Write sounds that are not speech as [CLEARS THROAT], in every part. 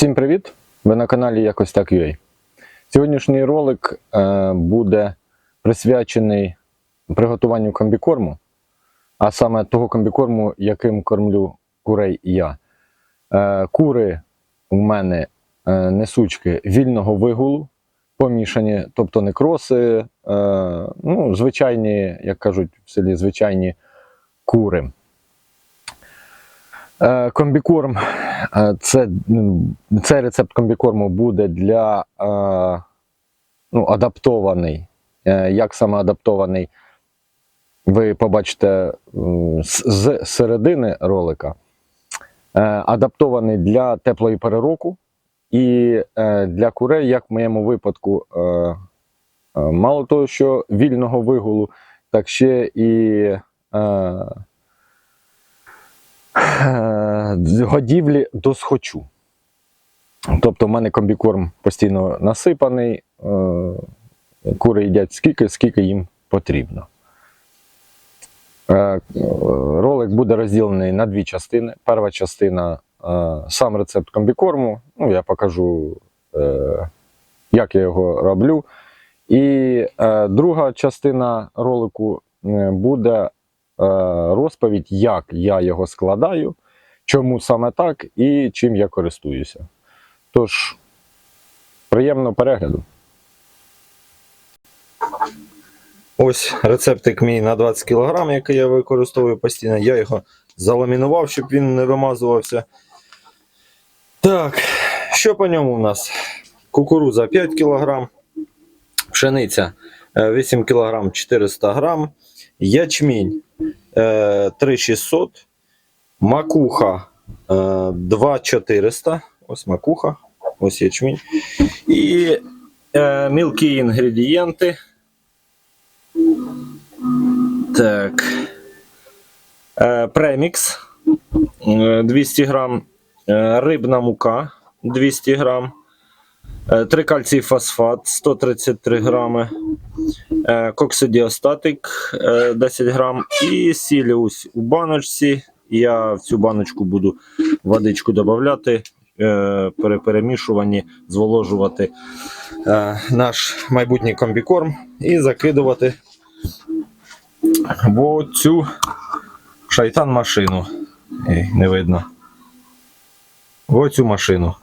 Всім привіт! Ви на каналі Якось так UA. Сьогоднішній ролик е, буде присвячений приготуванню комбікорму, а саме того комбікорму, яким кормлю курей я. Е, кури у мене е, несучки вільного вигулу, помішані, тобто не кроси, ну, звичайні, як кажуть в селі, звичайні кури. Комбікорм це, м, цей рецепт комбікорму буде для ну, адаптований. Е, Як саме адаптований, ви побачите з- середини ролика. Е, Адаптований для теплої перероку і е, для курей, як в моєму випадку, мало того, що вільного вигулу, так ще і. Годівлі до схочу. Тобто в мене комбікорм постійно насипаний, е, кури їдять скільки, скільки їм потрібно. Е, Ролик буде розділений на дві частини. Перша частина е, сам рецепт комбікорму. Ну, я покажу, як я його роблю. І друга частина ролику буде розповідь, як я його складаю, чому саме так і чим я користуюся. Тож, приємного перегляду. Ось рецептик мій на 20 кг, який я використовую постійно. Я його заламінував, щоб він не вимазувався. Так, що по ньому у нас? Кукурудза 5 кг, пшениця е, 8 кг 400 г, ячмінь е, 3600, макуха е, 2400. Ось макуха, ось ячмінь. І е, мілкі інгредієнти. Так. Е, премікс е, 200 грам. Е, рибна мука 200 грам. Е, трикальцій фосфат 133 грами. Е, коксидіостатик е, 10 грам. І сіль ось у баночці. Я в цю баночку буду водичку додати, е, при перемішуванні зволожувати е, наш майбутній комбікорм і закидувати в оцю шайтан машину. Не видно. В оцю машину.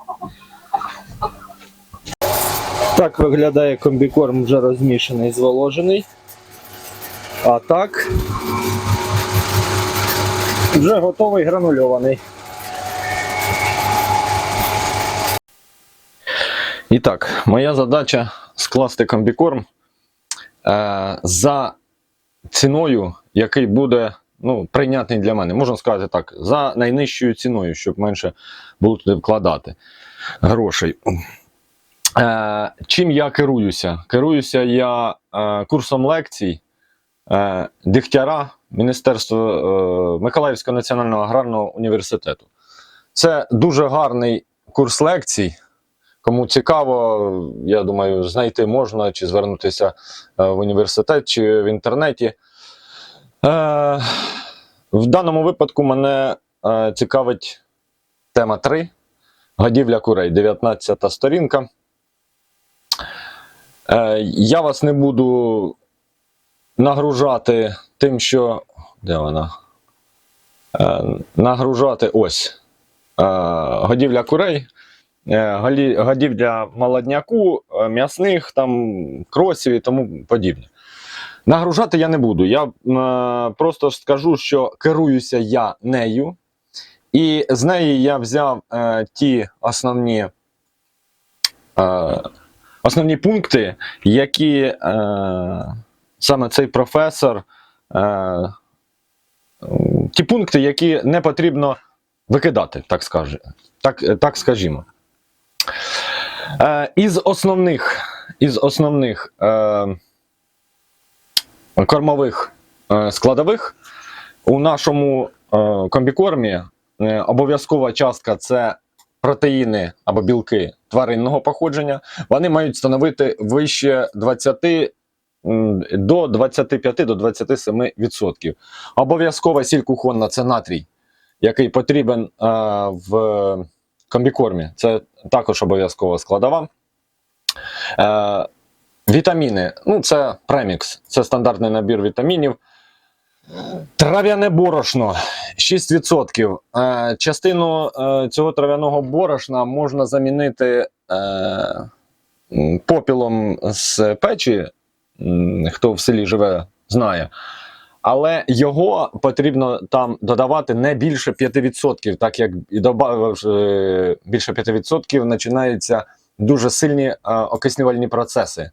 Так виглядає комбікорм вже розмішаний, зволожений. А так. Вже готовий гранульований. І так, моя задача скласти комбікорм е, за ціною, який буде ну, прийнятний для мене. Можна сказати так, за найнижчою ціною, щоб менше було туди вкладати грошей. Е, чим я керуюся? Керуюся я е, курсом лекцій е, Дегтяра Міністерства е, Миколаївського національного аграрного університету. Це дуже гарний курс лекцій. Кому цікаво, я думаю, знайти можна чи звернутися е, в університет чи в інтернеті. Е, в даному випадку мене е, цікавить тема 3. Годівля курей, 19 сторінка. Е, я вас не буду нагружати тим, що. Де вона? Е, нагружати ось. Е, годівля курей. Годівля молодняку, м'ясних, там, кросів і тому подібне. Нагружати я не буду. Я просто скажу, що керуюся я нею, і з неї я взяв ті основні, основні пункти, які е, саме цей професор, е, ті пункти, які не потрібно викидати, так, скажи, так, так скажімо. Е, із основних, із основних е, кормових е, складових у нашому е, комбікормі е, обов'язкова частка це протеїни або білки тваринного походження. Вони мають становити вище 20 до 25 до 27%. Обов'язкова сіль кухонна це натрій, який потрібен е, в комбікормі. Це також обов'язкова складова. Е, вітаміни. Ну, це премікс, це стандартний набір вітамінів. Трав'яне борошно 6%. Е, частину е, цього трав'яного борошна можна замінити е, попілом з печі. Хто в селі живе, знає. Але його потрібно там додавати не більше 5%, так як і додавши більше 5%, починаються дуже сильні окиснювальні процеси,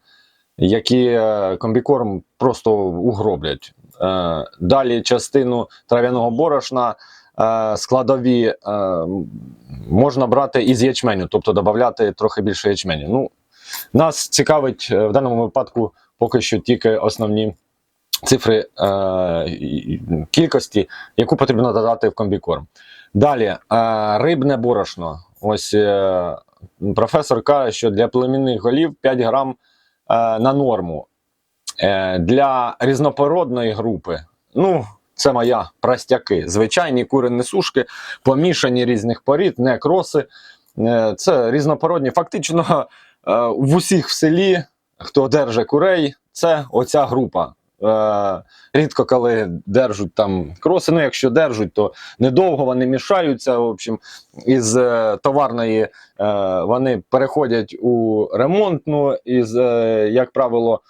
які комбікорм просто угроблять. Е, Далі частину трав'яного борошна е, складові е, можна брати із ячменю, тобто додати трохи більше ячменю. Ну, нас цікавить в даному випадку поки що тільки основні цифри кількості, яку потрібно додати в комбікорм. Далі рибне борошно. Ось професор каже, що для племінних голів 5 грам на норму. Е, для різнопородної групи, ну, це моя простяки. Звичайні курені сушки, помішані різних порід, не кроси. Е, це різнопородні. Фактично е, в усіх в селі, хто держить курей, це оця група. Рідко коли держуть там кроси. Ну, якщо держуть, то недовго вони мішаються. В общем, із товарної вони переходять у ремонтну, із, як правило,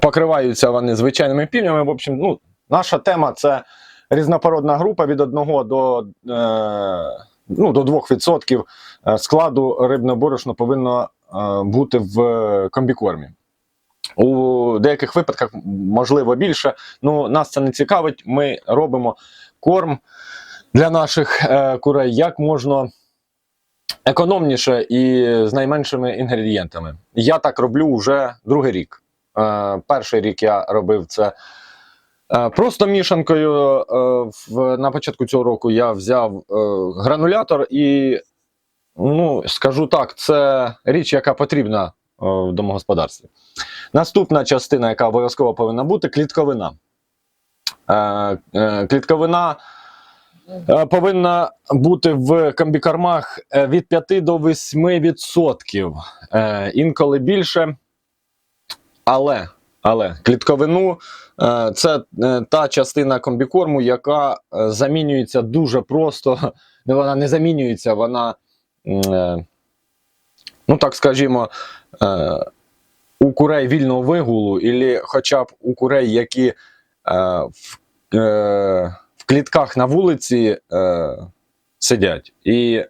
покриваються вони звичайними пільнями. В общем, ну, наша тема це різнопородна група від 1 до, е, ну, до 2% складу рибне борошно повинно е, бути в комбікормі. У деяких випадках можливо більше. Ну нас це не цікавить. Ми робимо корм для наших е, курей як можна економніше і з найменшими інгредієнтами. Я так роблю вже другий рік. Е, перший рік я робив це. е, Просто мішанкою е, на початку цього року я взяв гранулятор і, ну, скажу так, це річ, яка потрібна в домогосподарстві. Наступна частина, яка обов'язково повинна бути, клітковина. Клітковина повинна бути в комбікормах е, від 5 до 8%. Е, інколи більше. Але, але клітковину е, це е, та частина комбікорму, яка е, замінюється дуже просто. Вона не замінюється, вона, е, ну так скажімо, е, у курей вільного вигулу, і хоча б у курей, які е, е, в клітках на вулиці е, сидять і е,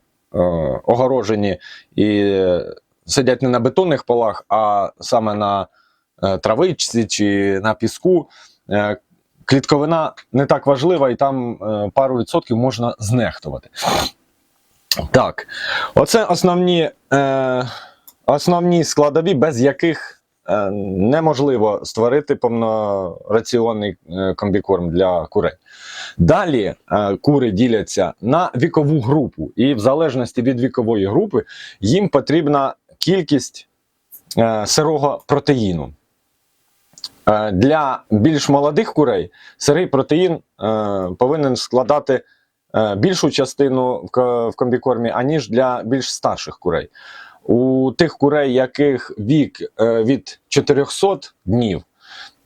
огорожені, і е, сидять не на бетонних полах, а саме на е, травичці чи на піску. Е, клітковина не так важлива, і там е, пару відсотків можна знехтувати. Так, оце основні, е, основні складові, без яких неможливо створити повнораціонний е, комбікорм для курей. Далі е, кури діляться на вікову групу, і в залежності від вікової групи їм потрібна кількість е, сирого протеїну. Е, Для більш молодих курей сирий протеїн е, повинен складати е, більшу частину в комбікормі, аніж для більш старших курей. У тих курей, яких вік е, від 400 днів,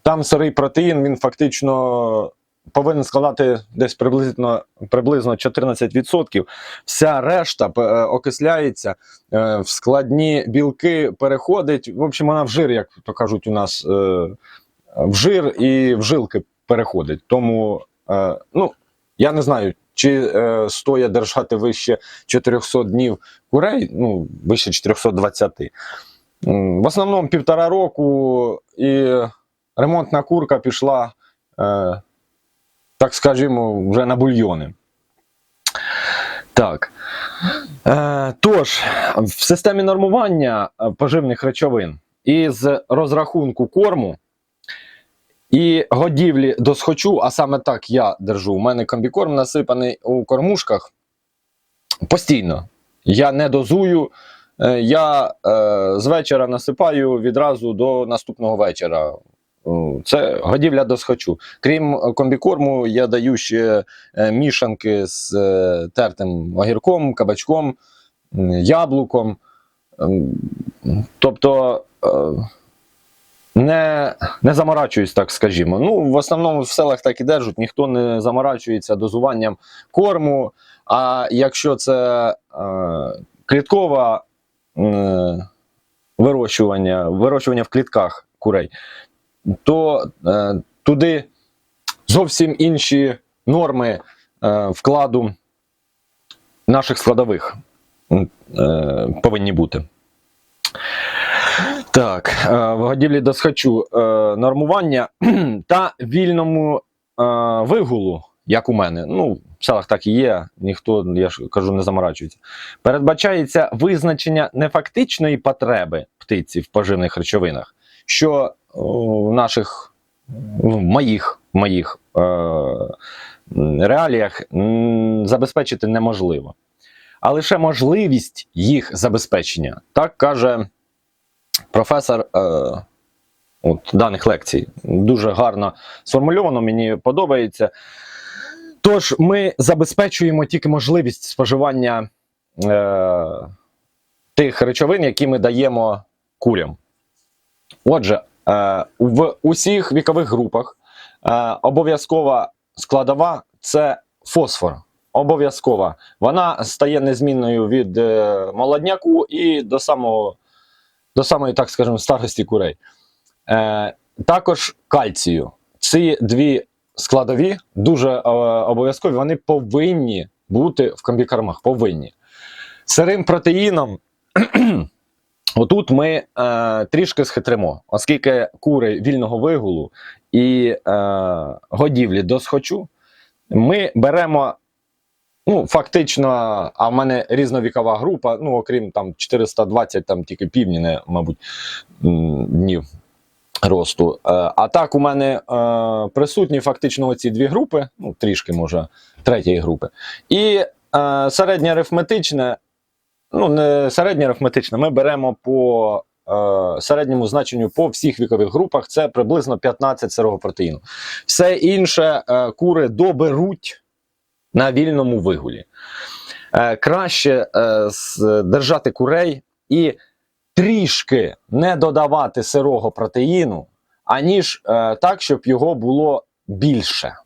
там сирий протеїн він фактично повинен складати десь приблизно, приблизно 14%. Вся решта е, окисляється, е, в складні білки переходить. В общем, вона в жир, як то кажуть у нас, в жир і в жилки переходить. Тому, ну, я не знаю, чи е, стоїть держати вище 400 днів курей, ну, вище 420. В основному півтора року і ремонтна курка пішла, е, так скажімо, вже на бульйони. Так. Е, тож, в системі нормування е, поживних речовин із розрахунку корму і годівлі до схочу, а саме так я держу. У мене комбікорм насипаний у кормушках постійно. Я не дозую. е, Я е, з вечора насипаю відразу до наступного вечора. це годівля до схочу. Крім комбікорму, я даю ще е, мішанки з е, тертим огірком, кабачком, яблуком. Ем, Тобто е, не, не заморачуюсь, так скажімо. Ну, в основному в селах так і держать, ніхто не заморачується дозуванням корму. А якщо це е, кліткове е, вирощування, вирощування в клітках курей, то е, туди зовсім інші норми е, вкладу наших складових е, повинні бути. Так, е, в годівлі до схочу е, нормування [CLEARS THROAT] та вільному е, вигулу, як у мене. Ну, в селах так і є, ніхто, я ж кажу, не заморачується. Передбачається визначення нефактичної потреби птиці в поживних речовинах, що в наших в моїх, моїх реаліях забезпечити неможливо. А лише можливість їх забезпечення, так каже професор е, от, даних лекцій. Дуже гарно сформульовано, мені подобається. Тож, ми забезпечуємо тільки можливість споживання е, тих речовин, які ми даємо курям. Отже, е, в усіх вікових групах е, обов'язкова складова це фосфор. Обов'язкова. Вона стає незмінною від е, молодняку і до самого до самої, так скажемо, старості курей. Е, також кальцію. Ці дві складові дуже е, обов'язкові, вони повинні бути в комбікормах. Повинні. Сирим протеїном. [CLEARS THROAT] Отут ми е, трішки схитримо, оскільки кури вільного вигулу і е, годівлі до схочу, ми беремо Ну, фактично, а в мене різновікова група, ну, окрім там 420, там тільки півні, не, мабуть, днів росту. Е, А так, у мене е, присутні фактично оці дві групи, ну, трішки, може, третьої групи. І е, середнє арифметичне, ну, не середнє арифметичне, ми беремо по е, середньому значенню по всіх вікових групах, це приблизно 15 сирого протеїну. Все інше е, кури доберуть на вільному вигулі. Е, краще е, держати курей і трішки не додавати сирого протеїну, аніж е, так, щоб його було більше.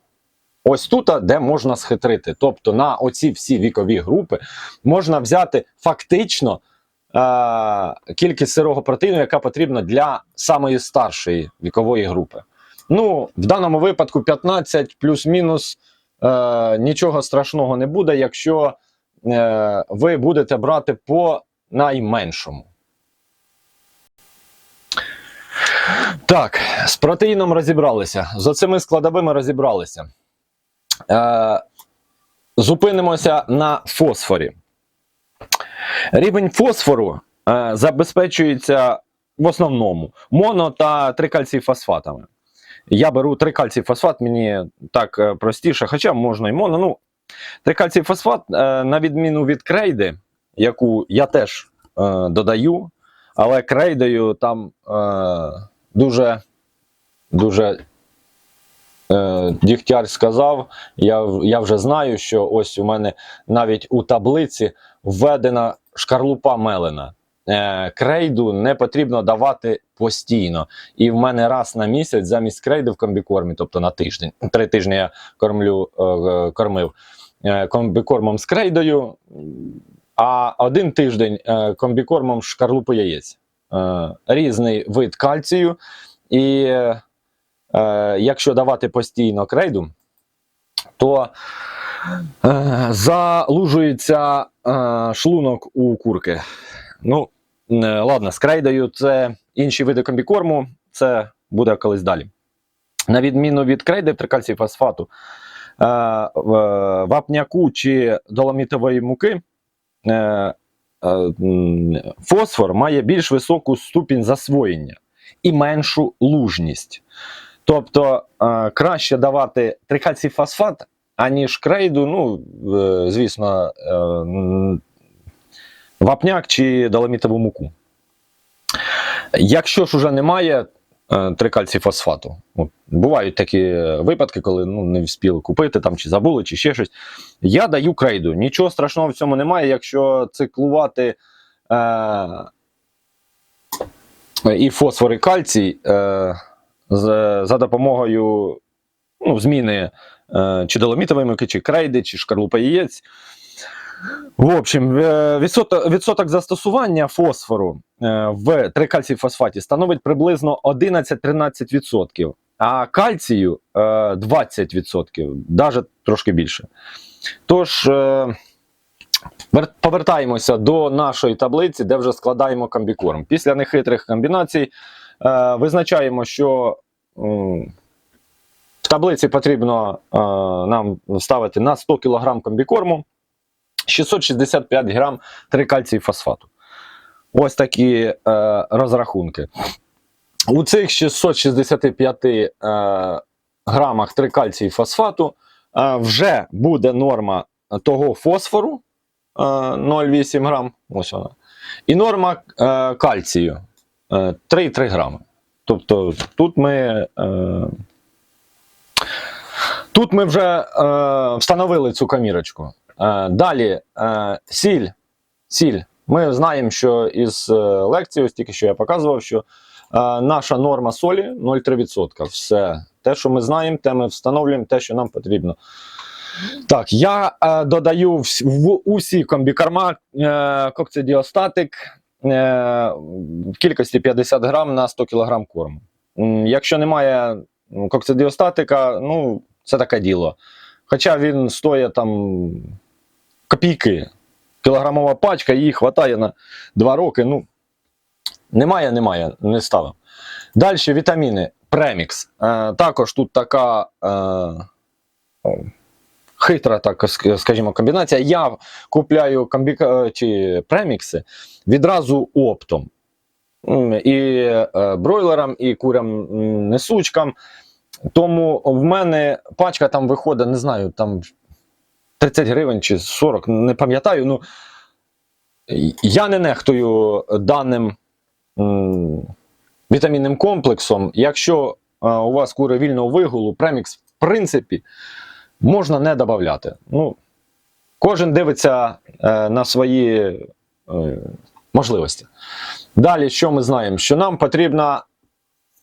Ось тут, де можна схитрити. Тобто на оці всі вікові групи можна взяти фактично е, кількість сирого протеїну, яка потрібна для самої старшої вікової групи. Ну, в даному випадку 15 плюс-мінус е, нічого страшного не буде, якщо е, ви будете брати по найменшому. Так, з протеїном розібралися. З оцими складовими розібралися. Е, зупинимося на фосфорі. Рівень фосфору е, забезпечується в основному моно та трикальцій-фосфатами. Я беру трикальцій-фосфат, мені так е, простіше, хоча можна і моно. Ну, трикальцій-фосфат, е, на відміну від крейди, яку я теж е, додаю, але крейдою там дуже, дуже Дігтяр сказав, я, я вже знаю, що ось у мене навіть у таблиці введена шкарлупа мелена. Е, крейду не потрібно давати постійно. І в мене раз на місяць замість крейди в комбікормі, тобто на тиждень, три тижні я кормлю, е, е, кормив комбікормом з крейдою, а один тиждень е, комбікормом з шкарлупи яєць. Різний вид кальцію. І якщо давати постійно крейду, то залужується шлунок у курки. Ну, ладно, з крейдою це інші види комбікорму, це буде колись далі. На відміну від крейди трикальцій фосфату, е, вапняку чи доломітової муки, е, е, фосфор має більш високу ступінь засвоєння і меншу лужність. Тобто е, краще давати трикальцій фосфат, аніж крейду, ну, е, звісно, е, вапняк чи доломітову муку. Якщо ж уже немає, е, трикальцій фосфату. От, бувають такі випадки, коли ну, не встигли купити там, чи забули, чи ще щось. Я даю крейду. Нічого страшного в цьому немає, якщо циклувати е, і фосфор, і кальцій е, з, за допомогою ну, зміни е, чи доломітової муки, чи крейди, чи шкарлупа яєць. В общем, е, відсоток, відсоток застосування фосфору е, в трикальцій фосфаті становить приблизно 11-13%, а кальцію е, 20%, навіть трошки більше. Тож, е, повертаємося до нашої таблиці, де вже складаємо комбікорм. Після нехитрих комбінацій е, визначаємо, що в таблиці потрібно е, нам ставити на 100 кг комбікорму 665 грам трикальцій фосфату. Ось такі е, розрахунки. У цих 665 е, грамах трикальцій фосфату е, вже буде норма того фосфору е, 0,8 грам. Ось вона. І норма е, кальцію е, 3,3 грами. Тобто тут ми. Е, Тут ми вже е, встановили цю камірочку. Е, далі е, сіль. Сіль. Ми знаємо, що із е, лекції, ось тільки що я показував, що наша норма солі 0,3%. Все. Те, що ми знаємо, те ми встановлюємо, те, що нам потрібно. Так, я е, додаю в, в усі комбікорма е, кокцидіостатик е, в кількості 50 грам на 100 кг корму. Якщо немає кокцидіостатика, ну, це таке діло. Хоча він стоїть там копійки. Кілограмова пачка, її вистачає на 2 роки. Ну, немає, немає, не ставив. Далі вітаміни. Премікс. Е, також тут така е, хитра, так скажімо, комбінація. Я купляю комбіка, е, чи премікси відразу оптом. І е, бройлерам, і курям несучкам. Тому в мене пачка там виходить, не знаю, там 30 гривень чи 40, не пам'ятаю. Ну, я не нехтую даним м, вітамінним комплексом. Якщо е, у вас кури вільного вигулу, премікс, в принципі, можна не додати. Ну, кожен дивиться е, на свої е, можливості. Далі, що ми знаємо? Що нам потрібно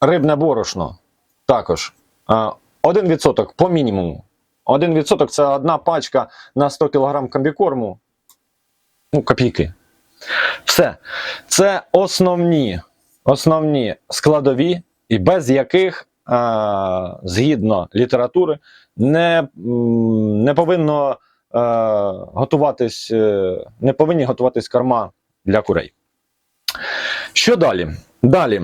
рибне борошно. Також. Е, 1% по мінімуму. 1% це одна пачка на 100 кг комбікорму. Ну, копійки. Все. Це основні, основні складові, і без яких, е, згідно літератури, не, не повинно е, готуватись, не повинні готуватись корма для курей. Що далі? Далі.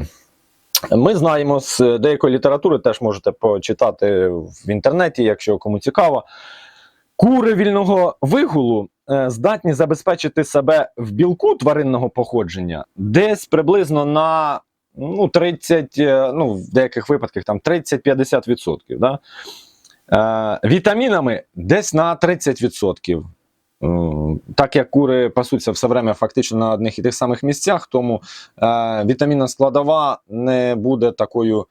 Ми знаємо з деякої літератури, теж можете почитати в інтернеті, якщо кому цікаво. Кури вільного вигулу е, здатні забезпечити себе в білку тваринного походження десь приблизно на ну, 30, е, ну, в деяких випадках там 30-50%. Да? Е, вітамінами десь на 30%. М, Так як кури пасуться все время фактично на одних і тих самих місцях, тому е, вітамінна складова не буде такою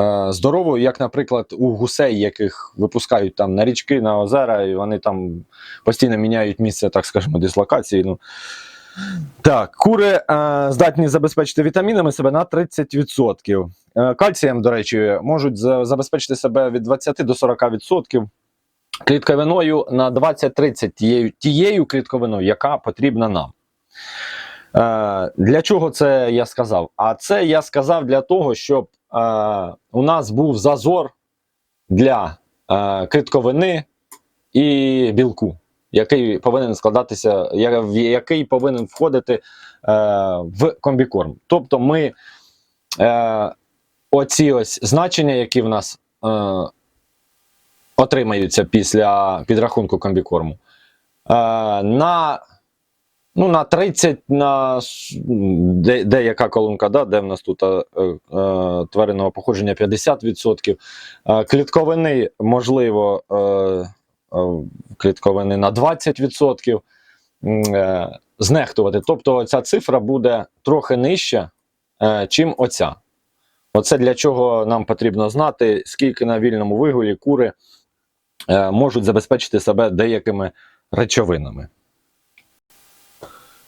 е, здоровою, як, наприклад, у гусей, яких випускають там на річки, на озера, і вони там постійно міняють місце, так скажемо, дислокації. Ну. Так, кури е, здатні забезпечити вітамінами себе на 30%. Е, кальцієм, до речі, можуть забезпечити себе від 20 до 40%. Клітковиною на 20-30 тією, тією клітковиною, яка потрібна нам. Е, для чого це я сказав? А це я сказав для того, щоб е, у нас був зазор для е, клітковини і білку, який повинен складатися, який повинен входити е, в комбікорм. Тобто ми е, оці ось значення, які в нас е, отримаються після підрахунку комбікорму, е, на Ну, на 30, на м, де, деяка колонка, да, де в нас тут е, е, тваринного походження 50%. Е, клітковини, можливо, е, е, клітковини на 20% е, знехтувати. Тобто ця цифра буде трохи нижча, е, чим оця. Оце для чого нам потрібно знати, скільки на вільному вигулі кури можуть забезпечити себе деякими речовинами.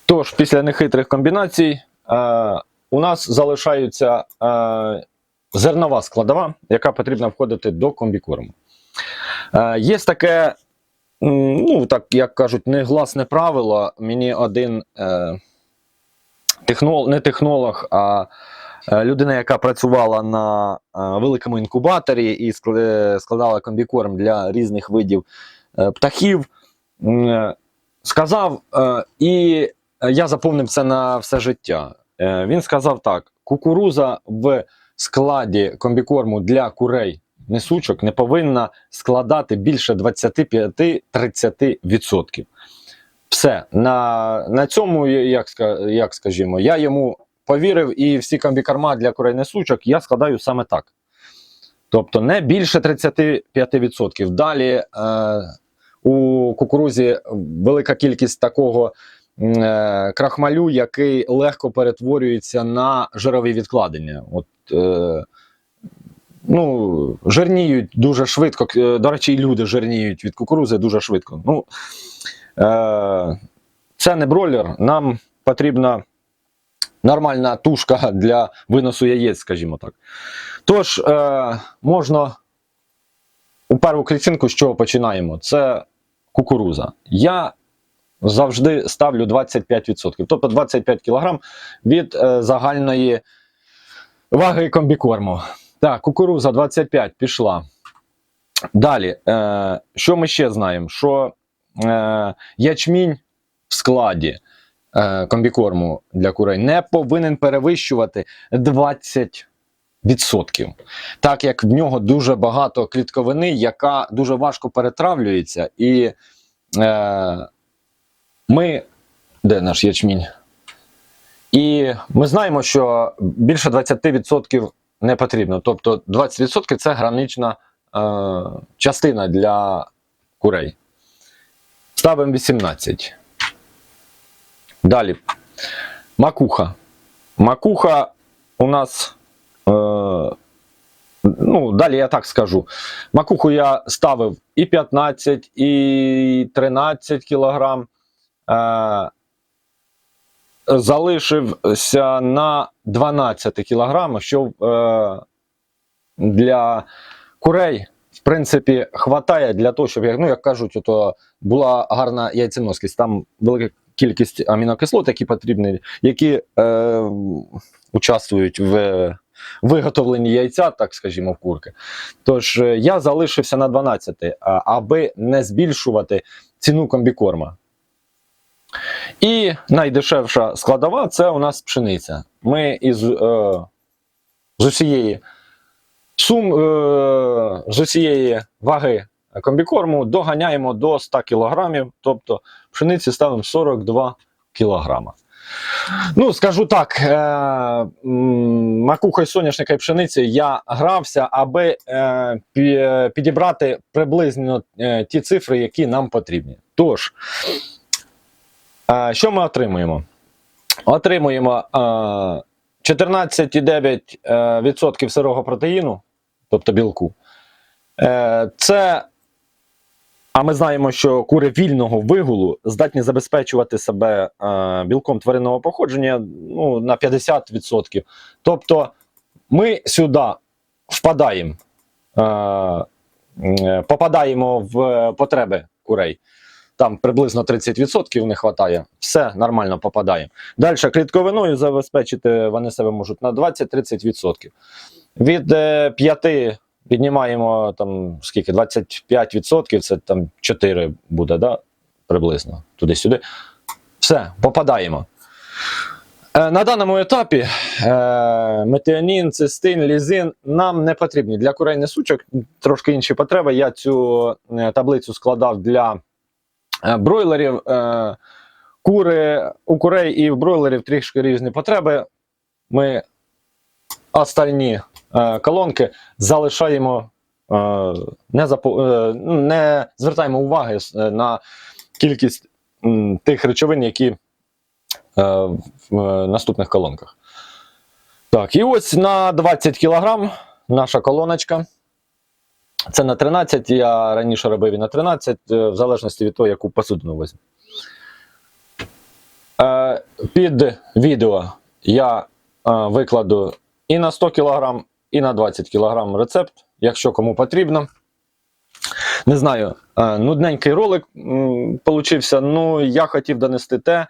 Тож, після нехитрих комбінацій е, у нас залишається е, зернова складова, яка потрібна входити до комбікорму. Е, є таке, ну, так як кажуть, негласне правило. Мені один е, технолог, не технолог, а е, людина, яка працювала на е, великому інкубаторі і е, складала комбікорм для різних видів е, птахів, е, сказав, е, і я заповнив це на все життя. Е, Він сказав так: кукуруза в складі комбікорму для курей несучок не повинна складати більше 25-30%. Все. На, на цьому, як, як скажімо, я йому повірив, і всі комбікорма для курей несучок я складаю саме так. Тобто не більше 35%. Далі е, у кукурузі велика кількість такого е, крахмалю, який легко перетворюється на жирові відкладення. От, е, ну, жирніють дуже швидко. Е, До речі, і люди жирніють від кукурузи дуже швидко. Ну, е, це не бройлер, нам потрібна нормальна тушка для виносу яєць, скажімо так. Тож, е, можна у першу клітинку, з чого починаємо? Це кукуруза. Я завжди ставлю 25%, тобто 25 кг від е, загальної ваги комбікорму. Так, кукуруза 25 пішла. Далі, е, що ми ще знаємо? Що е, ячмінь в складі комбікорму для курей не повинен перевищувати 20%. Так як в нього дуже багато клітковини, яка дуже важко перетравлюється, і е, ми. Де наш ячмінь? І ми знаємо, що більше 20% не потрібно. Тобто 20% це гранична е, частина для курей. Ставимо 18. Далі. Макуха. Макуха у нас. Е, ну, далі я так скажу. Макуху я ставив і 15, і 13 кілограм. Е, залишився на 12 кілограмах, що е, для курей, в принципі, хватає для того, щоб, ну, як кажуть, ото була гарна яйценоскість. Там велика кількість амінокислот, які потрібні, які е, участвують в виготовленні яйця, так скажімо, в курки. Тож е, я залишився на 12, аби не збільшувати ціну комбікорма. І найдешевша складова це у нас пшениця. Ми із е, з усієї сум е, з усієї ваги комбікорму доганяємо до 100 кг, тобто пшениці ставимо 42 кг. Ну, скажу так, е, макухою соняшника і пшениці я грався, аби е, пі- підібрати приблизно е, ті цифри, які нам потрібні. Тож, е, що ми отримуємо? Отримуємо е, 14,9% сирого протеїну, тобто білку. Е, це, а ми знаємо, що кури вільного вигулу здатні забезпечувати себе е, білком тваринного походження ну, на 50%. Тобто ми сюди впадаємо, е, е, попадаємо в потреби курей. Там приблизно 30% не вистачає. Все нормально попадає. Далі клітковиною забезпечити вони себе можуть на 20-30%. Від е, 5 піднімаємо там скільки? 25%, це там 4 буде, да? приблизно туди-сюди. Все, попадаємо. Е, На даному етапі е, метіонін, цистин, лізин нам не потрібні. Для курей несучок трошки інші потреби. Я цю е, таблицю складав для е, бройлерів. Е, кури, у курей і в бройлерів трішки різні потреби. Ми остальні е, колонки залишаємо, е, не, запо, е, ну, не звертаємо уваги на кількість тих речовин, які в наступних колонках. Так, і ось на 20 кг наша колоночка. Це на 13, я раніше робив і на 13, е, в залежності від того, яку посудину візьму. Під відео я викладу і на 100 кг, і на 20 кг рецепт, якщо кому потрібно. Не знаю, е, нудненький ролик получився. Ну, я хотів донести те,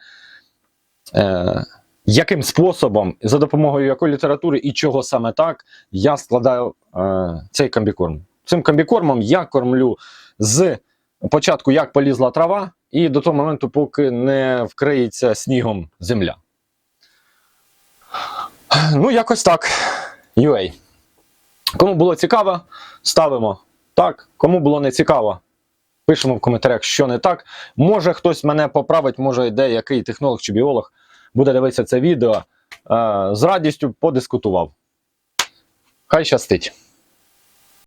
е, яким способом, за допомогою якої літератури і чого саме так я складаю е, цей комбікорм. Цим комбікормом я кормлю з початку, як полізла трава, і до того моменту, поки не вкриється снігом земля. Ну, якось так. UA. Кому було цікаво, ставимо так. Кому було не цікаво, пишемо в коментарях, що не так. Може хтось мене поправить, може йде який технолог чи біолог буде дивитися це відео. Е, з радістю подискутував. Хай щастить.